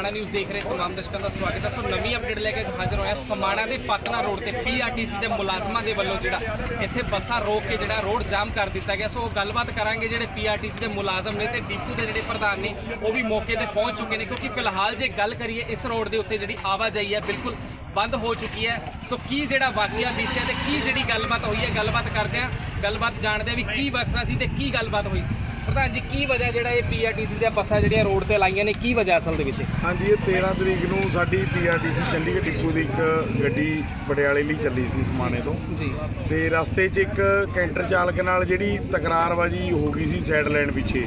Samana news ਦੇਖ ਰਹੇ ਤਮਾਮ ਦਰਸ਼ਕਾਂ ਦਾ ਸਵਾਗਤ ਹੈ। ਸੋ ਨਵੀਂ ਅਪਡੇਟ ਲੈ ਕੇ ਹਾਜ਼ਰ ਹੋਇਆ ਸਮਾਣਾ ਦੇ ਪਤਨਾ ਰੋਡ ਤੇ ਪੀਆਰਟੀਸੀ ਦੇ ਮੁਲਾਜ਼ਮਾਂ ਦੇ ਵੱਲੋਂ ਜਿਹੜਾ ਇੱਥੇ ਬੱਸਾਂ ਰੋਕ ਕੇ ਜਿਹੜਾ ਰੋਡ ਜਾਮ ਕਰ ਦਿੱਤਾ ਗਿਆ। ਸੋ ਗੱਲਬਾਤ ਕਰਾਂਗੇ ਜਿਹੜੇ ਪੀਆਰਟੀਸੀ ਦੇ ਮੁਲਾਜ਼ਮ ਨੇ ਤੇ ਡੀਪੂ ਦੇ ਜਿਹੜੇ ਪ੍ਰਧਾਨ ਨੇ, ਉਹ ਵੀ ਮੌਕੇ ਤੇ ਪਹੁੰਚ ਚੁੱਕੇ ਨੇ। ਕਿਉਂਕਿ ਫਿਲਹਾਲ ਜੇ ਗੱਲ ਕਰੀਏ ਇਸ ਰੋਡ ਦੇ ਉੱਤੇ ਜਿਹੜੀ ਆਵਾਜਾਈ ਹੈ ਬਿਲਕੁਲ ਬੰਦ ਹੋ ਚੁੱਕੀ ਹੈ। ਸੋ ਕੀ ਜਿਹੜਾ ਵਾਕਿਆ ਬੀਤਿਆ ਤੇ ਕੀ ਜਿਹੜੀ ਗੱਲਬਾਤ ਹੋਈ ਹੈ, ਗੱਲਬਾਤ ਕਰਦੇ ਆ ਗੱਲਬਾਤ ਜਾਣਦੇ ਆ ਵੀ ਕੀ ਬੱਸਾਂ ਸੀ ਤੇ ਕੀ ਗੱਲਬਾਤ ਹੋਈ ਸੀ। ਪ੍ਰਧਾਨ ਜੀ ਕੀ ਵਜ੍ਹਾ ਜਿਹੜਾ ਇਹ ਪੀਆਰਟੀਸੀ ਦੀਆਂ ਬੱਸਾਂ ਜਿਹੜੀਆਂ ਰੋਡ ਤੇ ਲਾਈਆਂ ਨੇ ਕੀ ਵਜ੍ਹਾ ਅਸਲ ਦੇ ਵਿੱਚ? ਹਾਂਜੀ ਇਹ 13 ਤਰੀਕ ਨੂੰ ਸਾਡੀ ਪੀਆਰਟੀਸੀ ਚੰਡੀਗੜ੍ਹ ਡਿਪੂ ਦੀ ਇੱਕ ਗੱਡੀ ਪਟਿਆਲੇ ਲਈ ਚੱਲੀ ਸੀ ਸਮਾਣੇ ਤੋਂ। ਜੀ। ਤੇ ਰਸਤੇ 'ਚ ਇੱਕ ਕੈਂਟਰ ਚਾਲਕ ਨਾਲ ਜਿਹੜੀ ਤਕਰਾਰਬਾਜੀ ਹੋ ਗਈ ਸੀ ਸਾਈਡ ਲਾਈਨ ਪਿੱਛੇ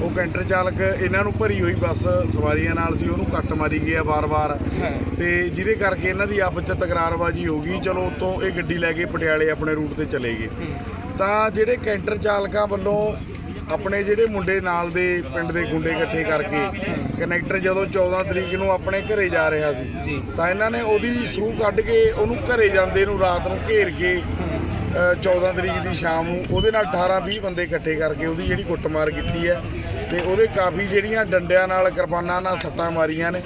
ਉਹ ਕੈਂਟਰ ਚਾਲਕ ਇਹਨਾਂ ਨੂੰ ਭਰੀ ਹੋਈ ਬੱਸ ਸਵਾਰੀਆਂ ਨਾਲ ਸੀ ਉਹਨੂੰ ਕੱਟ ਮਾਰੀ ਗਿਆ ਵਾਰ-ਵਾਰ। ਤੇ ਜਿਹਦੇ ਕਰਕੇ ਇਹਨਾਂ ਦੀ ਆਪਸ 'ਚ ਤਕਰਾਰਬਾਜੀ ਹੋ ਗਈ ਚਲੋ ਉੱਥੋਂ ਇਹ ਗੱਡੀ ਲੈ ਕੇ ਪਟਿਆਲੇ ਆਪਣੇ ਰੂਟ ਤੇ ਚਲੇ ਗਏ। ਤਾਂ ਜਿਹੜੇ ਕੈਂਟਰ ਚਾਲਕਾਂ ਵੱਲੋਂ ਆਪਣੇ ਜਿਹੜੇ ਮੁੰਡੇ ਨਾਲ ਦੇ ਪਿੰਡ ਦੇ ਗੁੰਡੇ ਇਕੱਠੇ ਕਰਕੇ ਕਨੈਕਟਰ ਜਦੋਂ 14 ਤਰੀਕ ਨੂੰ ਆਪਣੇ ਘਰੇ ਜਾ ਰਿਹਾ ਸੀ। ਤਾਂ ਇਹਨਾਂ ਨੇ ਉਹਦੀ ਸੂਹ ਕੱਢ ਕੇ ਉਹਨੂੰ ਘਰੇ ਜਾਂਦੇ ਨੂੰ ਰਾਤ ਨੂੰ ਘੇਰ ਕੇ ਅ, 14 ਤਰੀਕ ਦੀ ਸ਼ਾਮ ਨੂੰ ਉਹਦੇ ਨਾਲ 18 20 ਬੰਦੇ ਇਕੱਠੇ ਕਰਕੇ ਉਹਦੀ ਜਿਹੜੀ ਕੁੱਟਮਾਰ ਕੀਤੀ ਹੈ ਤੇ ਉਹਦੇ ਕਾਫੀ ਜਿਹੜੀਆਂ ਡੰਡਿਆਂ ਨਾਲ ਕਿਰਪਾਨਾਂ ਨਾਲ ਸੱਟਾਂ ਮਾਰੀਆਂ ਨੇ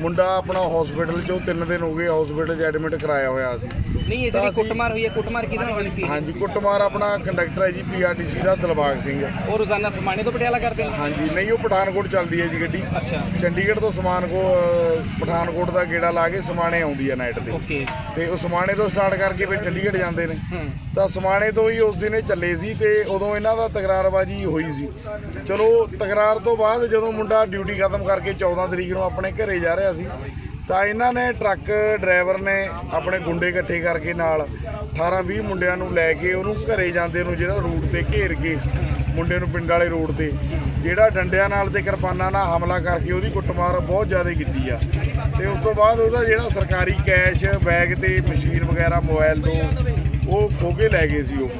ਮੁੰਡਾ ਆਪਣਾ ਹਸਪੀਟਲ 'ਚੋਂ 3 ਦਿਨ ਹੋ ਗਏ ਹਸਪੀਟਲ 'ਚ ਐਡਮਿਟ ਕਰਾਇਆ ਹੋਇਆ ਸੀ ਨਹੀਂ ਇਹ ਤਾਂ ਜਿਹੜੀ ਅਸੀਂ- ਕੁੱਟਮਾਰ ਹੋਈ ਹੈ ਕੁੱਟਮਾਰ ਕਿਹਦੇ ਨਾਲ ਹੋਈ ਸੀ ਹਾਂਜੀ ਕੁੱਟਮਾਰ ਆਪਣਾ ਕੰਡਕਟਰ ਹੈ ਜੀ ਪੀਆਰਟੀਸੀ ਦਾ ਦਿਲਬਾਗ ਸਿੰਘ ਉਹ ਰੋਜ਼ਾਨਾ ਸਮਾਣੇ ਤੋਂ ਪਟਿਆਲਾ ਕਰਦੇ ਨੇ? ਹਾਂਜੀ ਨਹੀਂ ਉਹ ਪਠਾਨਕੋਟ ਚੱਲਦੀ ਹੈ ਜੀ ਗੱਡੀ। ਅੱਛਾ। ਚੰਡੀਗੜ੍ਹ ਤੋਂ ਸਮਾਨ ਕੋ ਅ, ਪਠਾਨਕੋਟ ਦਾ ਗੇੜਾ ਲਾ ਕੇ ਸਮਾਣੇ ਆਉਂਦੀ ਹੈ ਨਾਈਟ ਤੇ। ਓਕੇ ਤੇ ਉਹ ਸਮਾਣੇ ਤੋਂ ਸਟਾਰਟ ਕਰਕੇ ਫਿਰ ਚੰਡੀਗੜ੍ਹ ਜਾਂਦੇ ਨੇ। ਹੂੰ। ਤਾਂ ਸਮਾਣੇ ਤੋਂ ਹੀ ਉਸ ਦਿਨ ਇਹ ਚੱਲੇ ਸੀ ਤੇ ਉਦੋਂ ਇਹਨਾਂ ਦਾ ਤਕਰਾਰਬਾਜੀ ਹੋਈ ਸੀ। ਚਲੋ ਤਕਰਾਰ ਤੋਂ ਬਾਅਦ ਜਦੋਂ ਮੁੰਡਾ ਡਿਊਟੀ ਖਤਮ ਕਰਕੇ 14 ਤਰੀਕ ਨੂੰ ਆਪਣੇ ਘਰੇ ਜਾ ਰਿਹਾ ਸੀ ਤਾਂ ਇਹਨਾਂ ਨੇ ਟਰੱਕ ਡਰਾਈਵਰ ਨੇ ਆਪਣੇ ਗੁੰਡੇ ਇਕੱਠੇ ਕਰਕੇ ਨਾਲ 18 20 ਮੁੰਡਿਆਂ ਨੂੰ ਲੈ ਕੇ ਉਹਨੂੰ ਘਰੇ ਜਾਂਦੇ ਨੂੰ ਜਿਹੜਾ ਰੂਟ ਤੇ ਘੇਰ ਕੇ ਮੁੰਡੇ ਨੂੰ ਪਿੰਡ ਵਾਲੇ ਰੋਡ ਤੇ, ਜਿਹੜਾ ਡੰਡਿਆਂ ਨਾਲ ਤੇ ਕਿਰਪਾਨਾਂ ਨਾਲ ਹਮਲਾ ਕਰਕੇ ਉਹਦੀ ਕੁੱਟਮਾਰ ਬਹੁਤ ਜ਼ਿਆਦਾ ਕੀਤੀ ਆ। ਤੇ ਉਸ ਤੋਂ ਬਾਅਦ ਉਹਦਾ ਜਿਹੜਾ ਸਰਕਾਰੀ ਕੈਸ਼ ਬੈਗ ਤੇ ਮਸ਼ੀਨ ਵਗੈਰਾ ਮੋਬਾਈਲ ਤੋਂ ਉਹ ਖੋ ਕੇ ਲੈ ਗਏ ਸੀ ਉਹ।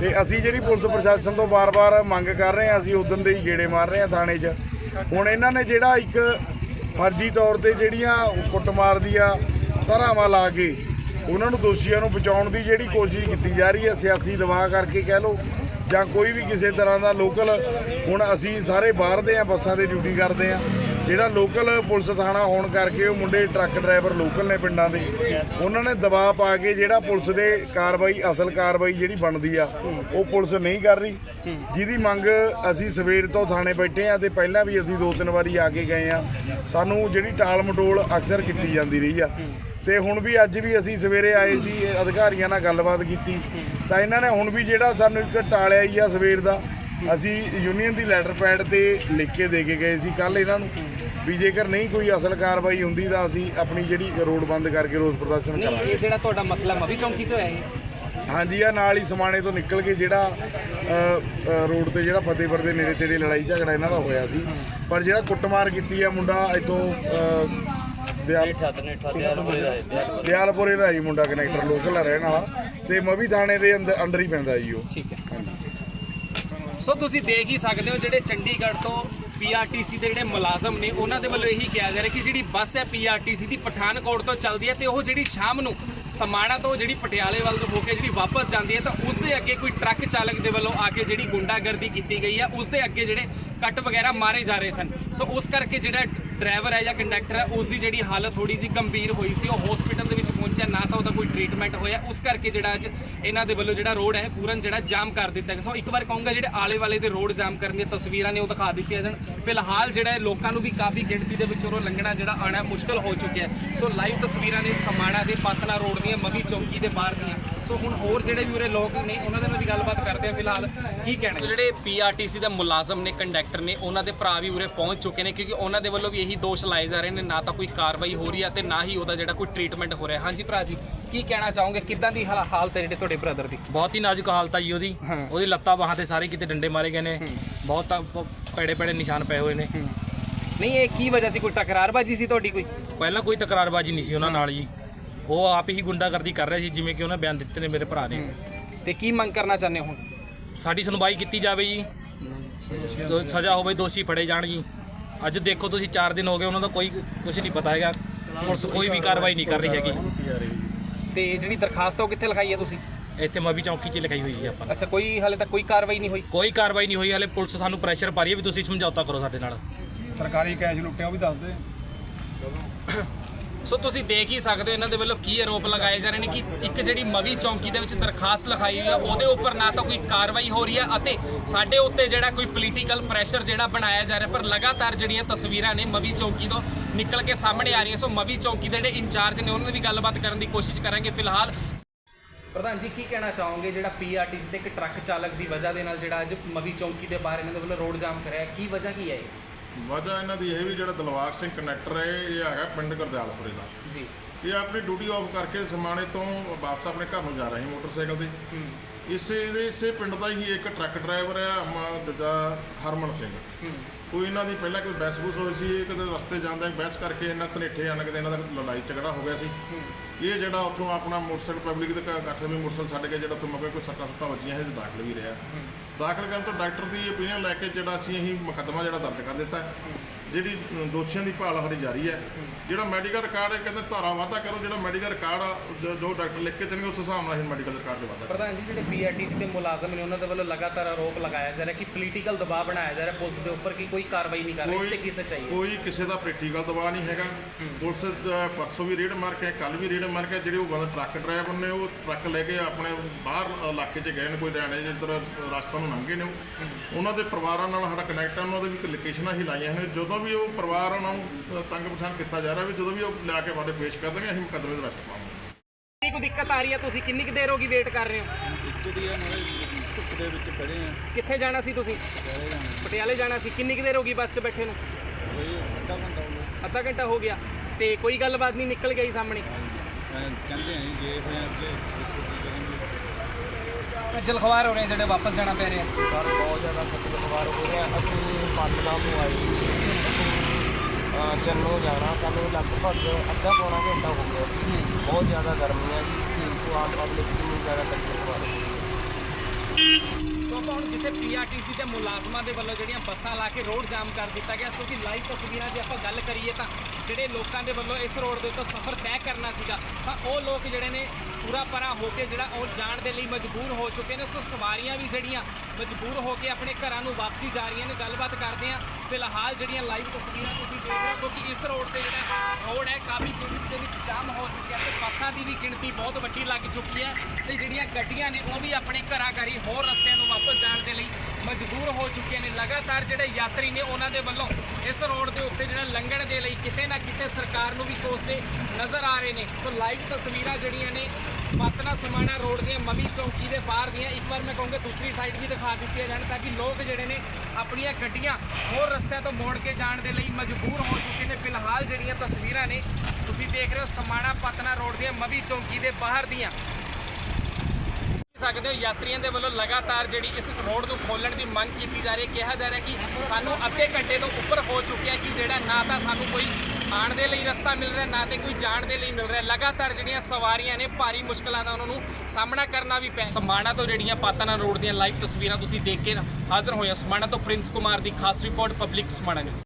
ਤੇ ਅਸੀਂ ਜਿਹੜੀ ਪੁਲਿਸ ਪ੍ਰਸ਼ਾਸਨ ਤੋਂ ਬਾਰ-ਬਾਰ ਮੰਗ ਕਰ ਰਹੇ ਹਾਂ, ਅਸੀਂ ਉਦੋਂ ਦੇ ਹੀ ਗੇੜੇ ਮਾਰ ਰਹੇ ਹਾਂ ਥਾਣੇ 'ਚ। ਹੁਣ ਇਹਨਾਂ ਨੇ ਜਿਹੜਾ ਇੱਕ ਫਰਜ਼ੀ ਤੌਰ ਤੇ ਜਿਹੜੀਆਂ ਕੁੱਟਮਾਰ ਦੀਆਂ ਧਾਰਾਵਾਂ ਲਾ ਕੇ ਉਹਨਾਂ ਨੂੰ ਦੋਸ਼ੀਆਂ ਨੂੰ ਬਚਾਉਣ ਦੀ ਜਿਹੜੀ ਕੋਸ਼ਿਸ਼ ਕੀਤੀ ਜਾ ਰਹੀ ਹੈ, ਸਿਆਸੀ ਦਬਾਅ ਕਰਕੇ ਕਹਿ ਲਓ, ਜਾਂ ਕੋਈ ਵੀ ਕਿਸੇ ਤਰ੍ਹਾਂ ਦਾ ਲੋਕਲ, ਹੁਣ ਅਸੀਂ ਸਾਰੇ ਬਾਹਰ ਦੇ ਆ ਬੱਸਾਂ ਦੇ ਡਿਊਟੀ ਕਰਦੇ ਆ ਜਿਹੜਾ ਲੋਕਲ ਪੁਲਿਸ ਥਾਣਾ ਹੋਣ ਕਰਕੇ ਉਹ ਮੁੰਡੇ ਟਰੱਕ ਡਰਾਈਵਰ ਲੋਕਲ ਨੇ ਪਿੰਡਾਂ ਦੇ, ਉਹਨਾਂ ਨੇ ਦਬਾਅ ਪਾ ਕੇ ਜਿਹੜਾ ਪੁਲਿਸ ਦੇ ਕਾਰਵਾਈ, ਅਸਲ ਕਾਰਵਾਈ ਜਿਹੜੀ ਬਣਦੀ ਆ, ਉਹ ਪੁਲਿਸ ਨਹੀਂ ਕਰ ਰਹੀ। ਜਿਹਦੀ ਮੰਗ ਅਸੀਂ ਸਵੇਰ ਤੋਂ ਥਾਣੇ ਬੈਠੇ ਆ ਤੇ ਪਹਿਲਾਂ ਵੀ ਅਸੀਂ ਦੋ ਤਿੰਨ ਵਾਰੀ ਆ ਕੇ ਗਏ ਆ। ਸਾਨੂੰ ਜਿਹੜੀ ਟਾਲ ਮਟੋਲ ਅਕਸਰ ਕੀਤੀ ਜਾਂਦੀ ਰਹੀ ਆ। ਤੇ ਹੁਣ ਵੀ ਅੱਜ ਵੀ ਅਸੀਂ ਸਵੇਰੇ ਆਏ ਸੀ ਅਧਿਕਾਰੀਆਂ ਨਾਲ ਗੱਲਬਾਤ ਕੀਤੀ। ਤਾਂ ਇਹਨਾਂ ਨੇ ਹੁਣ ਵੀ ਜਿਹੜਾ ਸਾਨੂੰ ਇੱਕ ਟਾਲਿਆ ਹੀ ਆ ਸਵੇਰ ਦਾ ਅਸੀਂ ਯੂਨੀਅਨ ਦੀ ਲੈਟਰ ਪੈਡ ਤੇ ਲਿਖ ਕੇ ਦੇ ਕੇ ਗਏ ਸੀ ਕੱਲ ਇਹਨਾਂ ਨੂੰ। ਵੀ ਜੇਕਰ ਨਹੀਂ ਕੋਈ ਅਸਲ ਕਾਰਵਾਈ ਹੁੰਦੀ ਤਾਂ ਅਸੀਂ ਆਪਣੀ ਜਿਹੜੀ ਰੋਡ ਬੰਦ ਕਰਕੇ ਰੋਸ ਪ੍ਰਦਰਸ਼ਨ ਕਰਾਂਗੇ। ਇਹ ਜਿਹੜਾ ਤੁਹਾਡਾ ਮਸਲਾ ਮਵੀ ਚੌਂਕੀ 'ਚ ਹੋਇਆ ਇਹ? ਹਾਂਜੀ ਆ ਨਾਲ ਹੀ ਸਮਾਣੇ ਤੋਂ ਨਿਕਲ ਕੇ ਜਿਹੜਾ ਰੋਡ ਤੇ ਜਿਹੜਾ ਫਤਿਹਪੁਰ ਦੇ ਨੇੜੇ ਤੇੜੇ ਲੜਾਈ ਝਗੜਾ ਇਹਨਾਂ ਦਾ ਹੋਇਆ ਸੀ। ਪਰ ਜਿਹੜਾ ਕੁੱਟਮਾਰ ਕੀਤੀ ਆ ਮੁੰਡਾ ਇਥੋਂ ਦਿਆਲ ਦਿਆਲਪੁਰੇ ਦਾ ਜੀ ਮੁੰਡਾ ਕਨੈਕਟਰ ਲੋਕਲ ਆ ਰਹਿਣ ਵਾਲਾ। ਤੇ ਮਵੀ ਥਾਣੇ ਦੇ ਅੰਦਰ ਅੰਡਰ ਹੀ ਪੈਂਦਾ ਜੀ ਉਹ। ਠੀਕ ਹੈ। ਸੋ ਤੁਸੀਂ ਦੇਖ ਹੀ ਸਕਦੇ ਹੋ ਜਿਹੜੇ ਚੰਡੀਗੜ੍ਹ ਤੋਂ ਪੀਆਰਟੀਸੀ ਦੇ ਜਿਹੜੇ ਮੁਲਾਜ਼ਮ ਨੇ, ਉਹਨਾਂ ਦੇ ਵੱਲੋਂ ਇਹੀ ਕਿਹਾ ਜਾ ਰਿਹਾ ਕਿ ਜਿਹੜੀ ਬੱਸ ਹੈ ਪੀਆਰਟੀਸੀ ਦੀ ਪਠਾਨਕੋਟ ਤੋਂ ਚੱਲਦੀ ਹੈ ਤੇ ਉਹ ਜਿਹੜੀ ਸ਼ਾਮ ਨੂੰ ਸਮਾਣਾ ਤੋਂ ਜਿਹੜੀ ਪਟਿਆਲੇ ਵੱਲ ਨੂੰ ਹੋ ਕੇ ਜਿਹੜੀ ਵਾਪਸ ਜਾਂਦੀ ਹੈ ਤਾਂ ਉਸ ਦੇ ਅੱਗੇ ਕੋਈ ਟਰੱਕ ਚਾਲਕ ਦੇ ਵੱਲੋਂ ਆ ਕੇ ਜਿਹੜੀ ਗੁੰਡਾਗਰਦੀ ਕੀਤੀ ਗਈ ਹੈ, ਉਸ ਦੇ ਅੱਗੇ ਜਿਹੜੇ ਕੱਟ ਵਗੈਰਾ ਮਾਰੇ ਜਾ ਰਹੇ ਸਨ। ਸੋ ਉਸ ਕਰਕੇ ਜਿਹੜਾ ਡਰਾਈਵਰ ਹੈ ਜਾਂ ਕੰਡਕਟਰ ਹੈ ਉਸ ਦੀ ਜਿਹੜੀ ਹਾਲਤ ਥੋੜੀ ਜਿਹੀ ਗੰਭੀਰ ਹੋਈ ਸੀ, ਉਹ ਹਸਪੀਟਲ ਦੇ ਵਿੱਚ ਪਹੁੰਚਿਆ, ਨਾ ਤਾਂ ਉਹਦਾ ਕੋਈ ਟ੍ਰੀਟਮੈਂਟ ਹੋਇਆ, ਉਸ ਕਰਕੇ ਜਿਹੜਾ ਅੱਜ ਇਹਨਾਂ ਦੇ ਵੱਲੋਂ ਜਿਹੜਾ ਰੋਡ ਹੈ, ਪੂਰਨ ਜਿਹੜਾ ਜਾਮ ਕਰ ਦਿੱਤਾ ਗਿਆ। ਸੋ ਇੱਕ ਵਾਰ ਕਹੂੰਗਾ, ਜਿਹੜੇ ਆਲੇ ਵਾਲੇ ਦੇ ਰੋਡ ਜਾਮ ਕਰਨ ਦੀਆਂ ਤਸਵੀਰਾਂ ਨੇ, ਉਹ ਦਿਖਾ ਦਿੱਤੀਆਂ ਜਾਣ। ਫਿਲਹਾਲ ਜਿਹੜਾ ਹੈ ਲੋਕਾਂ ਨੂੰ ਵੀ ਕਾਫੀ ਗਿਣਤੀ ਦੇ ਵਿੱਚ ਉਰੋਂ ਲੰਘਣਾ ਜਿਹੜਾ ਆਣਾ ਮੁਸ਼ਕਲ ਹੋ ਚੁੱਕਿਆ ਸੋ ਲਾਈਵ ਤਸਵੀਰਾਂ ਨੇ ਸਮਾਣਾ ਦੇ ਪਾਤਨਾ ਰੋਡ ਦੀਆਂ ਮਵੀ ਚੌਂਕੀ ਦੇ ਬਾਹਰ ਦੀਆਂ। ਸੋ ਹੁਣ ਹੋਰ ਜਿਹੜੇ ਵੀ ਉਰੇ ਲੋਕ ਨੇ ਉਹਨਾਂ ਦੇ ਨਾਲ ਵੀ ਗੱਲਬਾਤ ਕਰਦੇ ਆ ਫਿਲਹਾਲ। ਕੀ ਕਹਿਣਾ ਜਿਹੜੇ ਪੀਆਰਟੀਸੀ ਦੇ ਮੁਲਾਜ਼ਮ ਨੇ ਕੰਡਕਟਰ ਨੇ ਉਹਨਾਂ ਦੇ ਭਰਾ ਵੀ ਉਰੇ ਪਹੁੰਚ ਚੁੱਕੇ ਨੇ ਕਿਉਂਕਿ ਉਹਨਾਂ ਦੇ ਵੱਲੋਂ ਵੀ ਇਹੀ ਦੋਸ਼ ਲਾਏ ਜਾ ਰਹੇ ਨੇ ਨਾ ਤਾਂ ਕੋਈ ਕਾਰਵਾਈ ਹੋ ਰਹੀ ਹੈ ਤੇ ਨਾ ਹੀ ਉਹਦਾ ਜਿਹੜਾ ਕੋਈ ਟ੍ਰੀਟਮੈਂਟ ਹੋ ਰਿਹਾ। ਹਾਂਜੀ ਭਰਾ ਜੀ ਕੀ ਕਹਿਣਾ ਚਾਹੋਗੇ? ਕਿੱਦਾਂ ਦੀ ਹਾਲ- ਹਾਲਤ ਹੈ ਜਿਹੜੇ ਤੁਹਾਡੇ ਬ੍ਰਦਰ ਦੀ? ਬਹੁਤ ਹੀ ਨਾਜ਼ੁਕ ਹਾਲਤ ਆ ਜੀ ਉਹਦੀ। ਉਹਦੀ ਲੱਤਾਂ ਬਾਹਾਂ ਤੇ ਸਾਰੇ ਕਿਤੇ ਡੰਡੇ ਮਾਰੇ ਗਏ ਨੇ। ਬਹੁਤ ਤਾਂ ਪੈੜੇ ਪੈੜੇ ਨਿਸ਼ਾਨ ਪਏ ਹੋਏ ਨੇ। ਨਹੀਂ ਇਹ ਕੀ ਵਜ੍ਹਾ ਸੀ? ਕੋਈ ਟਕਰਾਰਬਾਜੀ ਸੀ ਤੁਹਾਡੀ ਕੋਈ? ਪਹਿਲਾਂ ਕੋਈ ਤਕਰਾਰਬਾਜੀ ਨਹੀਂ ਸੀ ਉਹਨਾਂ ਨਾਲ ਜੀ। ਉਹ ਆਪ ਹੀ ਗੁੰਡਾਗਰਦੀ ਕਰ ਰਹੇ ਸੀ ਜਿਵੇਂ ਕਿ ਉਹਨਾਂ ਬਿਆਨ ਦਿੱਤੇ ਨੇ ਮੇਰੇ ਭਰਾ ਨੇ। ਤੇ ਕੀ ਮੰਗ ਕਰਨਾ ਚਾਹੁੰਦੇ ਹੋ ਹੁਣ? ਸਾਡੀ ਸੁਣਵਾਈ ਕੀਤੀ ਜਾਵੇ ਜੀ। ਸੋ ਸਜ਼ਾ ਹੋਵੇ ਦੋਸ਼ੀ ਫੜੇ ਜਾਣ ਜੀ ਅੱਜ ਦੇਖੋ ਤੁਸੀਂ 4 ਦਿਨ ਹੋ ਗਏ ਉਹਨਾਂ ਦਾ ਕੋਈ ਕੁਝ ਨਹੀਂ ਪਤਾ ਹੈਗਾ। ਪੁਲਿਸ ਕੋਈ ਵੀ ਕਾਰਵਾਈ ਨਹੀਂ ਕਰ ਰਹੀ ਹੈਗੀ। ਤੇ ਜਿਹੜੀ ਦਰਖਾਸਤ ਹੈ ਉਹ ਕਿੱਥੇ ਲਿਖਾਈ ਹੈ ਤੁਸੀਂ? ਇੱਥੇ ਮਵੀ ਚੌਂਕੀ 'ਚ ਲਿਖਾਈ ਹੋਈ ਜੀ ਆਪਾਂ। ਅੱਛਾ ਕੋਈ ਹਾਲੇ ਤੱਕ ਕੋਈ ਕਾਰਵਾਈ ਨਹੀਂ ਹੋਈ? ਕੋਈ ਕਾਰਵਾਈ ਨਹੀਂ ਹੋਈ ਹਲੇ ਪੁਲਿਸ ਸਾਨੂੰ ਪ੍ਰੈਸ਼ਰ ਪਾ ਰਹੀ ਹੈ ਵੀ ਤੁਸੀਂ ਸਮਝੌਤਾ ਕਰੋ ਸਾਡੇ ਨਾਲ। ਸਰਕਾਰੀ ਕੈਸ਼ ਲੁੱਟਿਆ ਉਹ ਵੀ ਦੱਸ ਦੇ। ਸੋ ਤੁਸੀਂ ਦੇਖ ਹੀ ਸਕਦੇ ਹੋ ਇਹਨਾਂ ਦੇ ਵੱਲੋਂ ਕੀ ਆਰੋਪ ਲਗਾਏ ਜਾ ਰਹੇ ਨੇ ਕਿ ਇੱਕ ਜਿਹੜੀ ਮਵੀ ਚੌਂਕੀ ਦੇ ਵਿੱਚ ਦਰਖਾਸਤ ਲਿਖਾਈ ਹੋਈ ਹੈ ਉਹਦੇ ਉੱਪਰ ਨਾ ਤਾਂ ਕੋਈ ਕਾਰਵਾਈ ਹੋ ਰਹੀ ਹੈ ਅਤੇ ਸਾਡੇ ਉੱਤੇ ਜਿਹੜਾ ਕੋਈ ਪੋਲੀਟੀਕਲ ਪ੍ਰੈਸ਼ਰ ਜਿਹੜਾ ਬਣਾਇਆ ਜਾ ਰਿਹਾ, ਪਰ ਲਗਾਤਾਰ ਜਿਹੜੀਆਂ ਤਸਵੀਰਾਂ ਨੇ ਮਵੀ ਚੌਂਕੀ ਤੋਂ ਨਿਕਲ ਕੇ ਸਾਹਮਣੇ ਆ ਰਹੀਆਂ। ਸੋ ਮਵੀ ਚੌਂਕੀ ਦੇ ਜਿਹੜੇ ਇੰਚਾਰਜ ਨੇ, ਉਹਨਾਂ ਨਾਲ ਵੀ ਗੱਲਬਾਤ ਕਰਨ ਦੀ ਕੋਸ਼ਿਸ਼ ਕਰਾਂਗੇ ਫਿਲਹਾਲ। ਪ੍ਰਧਾਨ ਜੀ, ਕੀ ਕਹਿਣਾ ਚਾਹੋਗੇ? ਜਿਹੜਾ ਪੀਆਰਟੀਸੀ ਦੇ ਇੱਕ ਟਰੱਕ ਚਾਲਕ ਦੀ ਵਜ੍ਹਾ ਦੇ ਨਾਲ ਜਿਹੜਾ ਅੱਜ ਮਵੀ ਚੌਂਕੀ ਦੇ ਬਾਹਰ ਇਹਨਾਂ ਦੇ ਵੱਲੋਂ ਰੋਡ ਜਾਮ ਕਰਿਆ, ਕੀ ਵਜ੍ਹਾ ਕੀ ਹੈ ਇਹ? ਵਜ੍ਹਾ ਇਹਨਾਂ ਦੀ ਇਹ ਵੀ ਜਿਹੜਾ ਦਲਵਾਰ ਸਿੰਘ ਕਨੈਕਟਰ ਹੈ ਇਹ ਹੈਗਾ ਪਿੰਡ ਗੁਰਦਿਆਲਪੁਰੇ ਦਾ। ਜੀ। ਇਹ ਆਪਣੀ ਡਿਊਟੀ ਆਫ ਕਰਕੇ ਸਮਾਣੇ ਤੋਂ ਵਾਪਸ ਆਪਣੇ ਘਰ ਨੂੰ ਜਾ ਰਿਹਾ ਸੀ ਮੋਟਰਸਾਈਕਲ ਤੇ। ਇਸੇ ਦੇ ਇਸੇ ਪਿੰਡ ਦਾ ਹੀ ਇੱਕ ਟਰੱਕ ਡਰਾਈਵਰ ਆ ਦੂਜਾ ਹਰਮਨ ਸਿੰਘ। ਕੋਈ ਇਹਨਾਂ ਦੀ ਪਹਿਲਾਂ ਕੋਈ ਬਹਿਸ ਬੂਸ ਹੋਈ ਸੀ ਇਹ ਕਿਤੇ ਰਸਤੇ ਜਾਂਦੇ ਬਹਿਸ ਕਰਕੇ ਇਹਨਾਂ ਧਨੇਠੇ ਆਣ ਕੇ ਇਹਨਾਂ ਦਾ ਲੜਾਈ ਝਗੜਾ ਹੋ ਗਿਆ ਸੀ। ਇਹ ਜਿਹੜਾ ਉੱਥੋਂ ਆਪਣਾ ਮੋਟਰਸਾਈਕਲ ਪਬਲਿਕ ਦੇ ਇਕੱਠ ਵੀ ਮੋਟਰਸਾਈਕਲ ਛੱਡ ਕੇ ਜਿਹੜਾ ਉੱਥੋਂ ਮਗੇ ਕੋਈ ਸੱਟਾਂ ਸੁੱਟਾਂ ਵੱਜੀਆਂ ਇਹ 'ਚ ਦਾਖਲ ਵੀ ਰਿਹਾ। ਦਾਖਲ ਕਰਨ ਤੋਂ ਡਾਕਟਰ ਦੀ ਓਪੀਨੀਅਨ ਲੈ ਕੇ ਜਿਹੜਾ ਅਸੀਂ ਇਹੀ ਮੁਕੱਦਮਾ ਜਿਹੜਾ ਦਰਜ ਕਰ ਦਿੱਤਾ ਹੈ। ਜਿਹੜੀ ਦੋਸ਼ੀਆਂ ਦੀ ਭਾਲ ਸਾਡੀ ਜਾਰੀ ਹੈ। ਜਿਹੜਾ ਮੈਡੀਕਲ ਰਿਕਾਰਡ ਹੈ ਕਹਿੰਦੇ ਧਾਰਾ ਵਾਧਾ ਕਰੋ ਜਿਹੜਾ ਮੈਡੀਕਲ ਰਿਕਾਰਡ ਆ ਜੋ- ਜੋ ਡਾਕਟਰ ਲਿਖ ਕੇ ਦੇਣਗੇ ਉਸ ਹਿਸਾਬ ਨਾਲ ਅਸੀਂ ਮੈਡੀਕਲ ਰਿਕਾਰਡ ਦੇ ਵਾਧਾ ਪ੍ਰਧਾਨ ਜੀ ਜਿਹੜੇ ਪੀਆਰਟੀਸੀ ਦੇ ਮੁਲਾਜ਼ਮ ਨੇ ਉਹਨਾਂ ਦੇ ਵੱਲੋਂ ਲਗਾਤਾਰ ਆਰੋਪ ਲਗਾਇਆ ਜਾ ਰਿਹਾ ਕਿ ਪੋਲੀਟੀਕਲ ਦਬਾਅ ਬਣਾਇਆ ਜਾ ਰਿਹਾ ਪੁਲਿਸ ਦੇ ਉੱਪਰ ਕਿ ਕੋਈ ਕਾਰਵਾਈ ਨਹੀਂ ਕਰ ਰਹੀ ਇਸ ਤੇ ਕੀ ਸੱਚਾਈ ਹੈ? ਕੋਈ ਕਿਸੇ ਦਾ ਪ੍ਰੈਕਟੀਕਲ ਦਬਾਅ ਨਹੀਂ ਹੈਗਾ। ਪੁਲਿਸ ਪਰਸੋਂ ਵੀ ਰੇਡ ਮਾਰ ਕੇ ਕੱਲ ਵੀ ਰੇਡ ਮਾਰ ਕੇ ਜਿਹੜੇ ਉਹ ਬੰਦੇ ਟਰੱਕ ਡਰਾਈਵਰ ਨੇ ਉਹ ਟਰੱਕ ਲੈ ਕੇ ਆਪਣੇ ਬਾਹਰ ਇਲਾਕੇ 'ਚ ਗਏ ਨੇ ਕੋਈ ਹਰਿਆਣੇ ਜਿੱਧਰ ਰਸਤਾ ਨੂੰ ਲੰਘੇ ਨੇ ਉਹ। ਉਹਨਾਂ ਦੇ ਪਰਿਵਾਰਾਂ ਨਾਲ ਸਾਡਾ ਕਨੈਕਟ ਹੈ ਉਹਨਾਂ ਦੇ ਵੀ ਲੋਕੇਸ਼ਨਾਂ ਹੀ ਲਾਈਆਂ ਨੇ। ਜਦੋਂ ਵੀ ਉਹ ਪਰਿਵਾਰ ਉਹਨਾਂ ਨੂੰ ਤੰਗ ਪਛਾਣ ਕੀਤਾ ਜਾ ਰਿਹਾ ਵੀ ਜਦੋਂ ਵੀ ਉਹ ਲਿਆ ਕੇ ਸਾਡੇ ਪੇਸ਼ ਕਰ ਦੇਣਗੇ ਅਸੀਂ ਮੁਕੱਦਮੇ ਦੇ ਰਸਤ ਪਾਵਾਂਗੇ। ਕੀ ਕੋਈ ਦਿੱਕਤ ਆ ਰਹੀ ਹੈ ਤੁਸੀਂ? ਕਿੰਨੀ ਕੁ ਦੇਰ ਹੋ ਗਈ ਵੇਟ ਕਰ ਰਹੇ ਹੋ? ਦਿੱਕਤ ਹੀ ਆ ਮਾਰੇ ਧੁੱਪ ਦੇ ਵਿੱਚ ਖੜੇ ਆ। ਕਿੱਥੇ ਜਾਣਾ ਸੀ ਤੁਸੀਂ? ਜਾਣਾ ਪਟਿਆਲੇ ਜਾਣਾ ਸੀ। ਕਿੰਨੀ ਕੁ ਦੇਰ ਹੋ ਗਈ ਬੱਸ 'ਚ ਬੈਠੇ ਨੂੰ? ਕੋਈ ਅੱਧਾ ਘੰਟਾ ਹੋ ਗਿਆ। ਅੱਧਾ ਘੰਟਾ ਹੋ ਗਿਆ। ਤੇ ਕੋਈ ਗੱਲਬਾਤ ਨਹੀਂ ਨਿਕਲ ਗਈ ਸਾਹਮਣੇ? ਕਹਿੰਦੇ ਆ ਜੀ ਗਏ ਹੋਏ ਆ ਅੱਗੇ ਦੇਖੋ ਕੀ ਕਰਾਂਗੇ ਜਲਖਵਾਰ ਹੋ ਰਹੇ ਜਿਹੜੇ ਵਾਪਸ ਜਾਣਾ ਪੈ ਰਿਹਾ। ਸਰ ਬਹੁਤ ਜ਼ਿਆਦਾ ਖੱਜਲ ਖਵਾਰ ਹੋ ਰਿਹਾ। ਅਸੀਂ ਪਟਨਾ ਤੋਂ ਆਏ। ਸੀ ਜੰਨੂ ਜਾਣਾ, ਸਾਨੂੰ ਲਗਭਗ ਅੱਧਾ ਪੌਣਾ ਘੰਟਾ ਹੋ ਗਿਆ। ਬਹੁਤ ਜ਼ਿਆਦਾ ਗਰਮੀ ਹੈ ਜੀ ਤੋਂ ਆਮ ਪਬਲਿਕ ਨੂੰ ਜ਼ਿਆਦਾ ਖੱਜਲ ਖਵਾਰ ਹੋ ਰਹੀ ਹੈ ਸੋ ਆਪਾਂ ਜਿੱਥੇ ਪੀਆਰਟੀਸੀ ਦੇ ਮੁਲਾਜ਼ਮਾਂ ਦੇ ਵੱਲੋਂ ਜਿਹੜੀਆਂ ਬੱਸਾਂ ਲਾ ਕੇ ਰੋਡ ਜਾਮ ਕਰ ਦਿੱਤਾ ਗਿਆ, ਕਿਉਂਕਿ ਲਾਈਵ ਤਸਵੀਰਾਂ ਦੀ ਆਪਾਂ ਗੱਲ ਕਰੀਏ ਤਾਂ ਜਿਹੜੇ ਲੋਕਾਂ ਦੇ ਵੱਲੋਂ ਇਸ ਰੋਡ ਦੇ ਉੱਤੇ ਸਫ਼ਰ ਤੈਅ ਕਰਨਾ ਸੀਗਾ, ਤਾਂ ਉਹ ਲੋਕ ਜਿਹੜੇ ਨੇ ਪੂਰਾ ਪਰਾਂ ਹੋ ਕੇ ਜਿਹੜਾ ਉਹ ਜਾਣ ਦੇ ਲਈ ਮਜਬੂਰ ਹੋ ਚੁੱਕੇ ਨੇ। ਸੋ ਸਵਾਰੀਆਂ ਵੀ ਜਿਹੜੀਆਂ ਮਜਬੂਰ ਹੋ ਕੇ ਆਪਣੇ ਘਰਾਂ ਨੂੰ ਵਾਪਸੀ ਜਾ ਰਹੀਆਂ ਨੇ। ਗੱਲਬਾਤ ਕਰਦੇ ਆ ਫਿਲਹਾਲ ਜਿਹੜੀਆਂ ਲਾਈਵ ਤਸਵੀਰਾਂ ਤੁਸੀਂ ਦੇਖ ਰਹੇ ਹੋ, ਕਿਉਂਕਿ ਇਸ ਰੋਡ ਤੇ ਜਿਹੜਾ ਰੋਡ ਹੈ, ਕਾਫੀ ਗਿਣਤੀ ਦੇ ਵਿੱਚ ਜਾਮ ਹੋ ਚੁੱਕਿਆ ਤੇ ਬੱਸਾਂ ਦੀ ਵੀ ਗਿਣਤੀ ਬਹੁਤ ਵੱਡੀ ਲੱਗ ਚੁੱਕੀ ਹੈ ਤੇ ਜਿਹੜੀਆਂ ਗੱਡੀਆਂ ਨੇ, ਉਹ ਵੀ ਆਪਣੇ ਘਰਾਂ ਘਰੀ ਹੋਰ ਰਸਤਿਆਂ ਨੂੰ ਵਾਪਸ ਜਾਣ ਦੇ ਲਈ ਮਜਬੂਰ ਹੋ ਚੁੱਕੇ ਨੇ। ਲਗਾਤਾਰ ਜਿਹੜੇ ਯਾਤਰੀ ਨੇ ਉਹਨਾਂ ਦੇ ਵੱਲੋਂ ਇਸ ਰੋਡ ਦੇ ਉੱਤੇ ਜਿਹੜਾ ਲੰਘਣ ਦੇ ਲਈ ਕਿਤੇ ਨਾ ਕਿਤੇ ਸਰਕਾਰ ਨੂੰ ਵੀ ਕੋਸਦੇ ਨਜ਼ਰ ਆ ਰਹੇ ਨੇ। ਸੋ ਲਾਈਵ ਤਸਵੀਰਾਂ ਜਿਹੜੀਆਂ ਨੇ ਪਾਤਨਾ ਸਮਾਣਾ ਰੋਡ ਦੀਆਂ, ਮਵੀ ਚੌਂਕੀ ਦੇ ਬਾਹਰ ਦੀਆਂ। ਇੱਕ ਵਾਰ ਮੈਂ ਕਹੂੰਗਾ ਦੂਸਰੀ ਸਾਈਡ ਵੀ ਦਿਖਾ ਦਿੱਤੀਆਂ ਜਾਣ ਤਾਂ ਕਿ ਲੋਕ ਜਿਹੜੇ ਨੇ ਆਪਣੀਆਂ ਗੱਡੀਆਂ ਹੋਰ ਰਸਤਿਆਂ ਤੋਂ ਮੋੜ ਕੇ ਜਾਣ ਦੇ ਲਈ ਮਜਬੂਰ ਹੋ ਚੁੱਕੇ ਨੇ। ਫਿਲਹਾਲ ਜਿਹੜੀਆਂ ਤਸਵੀਰਾਂ ਨੇ, ਤੁਸੀਂ ਦੇਖ ਰਹੇ ਹੋ ਸਮਾਣਾ ਪਾਤਨਾ ਰੋਡ ਦੀਆਂ, ਮਵੀ ਚੌਂਕੀ ਦੇ ਬਾਹਰ ਦੀਆਂ। ਸਕਦੇ ਹੋ। ਯਾਤਰੀਆਂ ਦੇ ਵੱਲੋਂ ਲਗਾਤਾਰ ਜਿਹੜੀ ਇਸ ਰੋਡ ਨੂੰ ਖੋਲਣ ਦੀ ਮੰਗ ਕੀਤੀ ਜਾ ਰਹੀ ਹੈ। ਕਿਹਾ ਜਾ ਰਿਹਾ ਕਿ ਸਾਨੂੰ ਅੱਧੇ ਘੰਟੇ ਤੋਂ ਉੱਪਰ ਹੋ ਚੁੱਕਿਆ ਕਿ ਜਿਹੜਾ ਨਾ ਤਾਂ ਸਾਨੂੰ ਕੋਈ ਆਉਣ ਦੇ ਲਈ ਰਸਤਾ ਮਿਲ ਰਿਹਾ, ਨਾ ਤੇ ਕੋਈ ਜਾਣ ਦੇ ਲਈ ਮਿਲ ਰਿਹਾ। ਲਗਾਤਾਰ ਜਿਹੜੀਆਂ ਸਵਾਰੀਆਂ ਨੇ, ਭਾਰੀ ਮੁਸ਼ਕਲਾਂ ਦਾ ਉਹਨਾਂ ਨੂੰ ਸਾਹਮਣਾ ਕਰਨਾ ਵੀ ਪੈ ਸਮਾਣਾ ਤੋਂ ਜਿਹੜੀਆਂ ਪਾਤਨਾ ਰੋਡ ਦੀਆਂ ਲਾਈਵ ਤਸਵੀਰਾਂ ਤੁਸੀਂ ਦੇਖ ਕੇ ਹਾਜ਼ਰ ਹੋਏ ਸਮਾਣਾ ਤੋਂ ਪ੍ਰਿੰਸ ਕੁਮਾਰ ਦੀ ਖਾਸ ਰਿਪੋਰਟ, ਪਬਲਿਕ ਸਮਾਣਾ ਨਿਊਜ਼।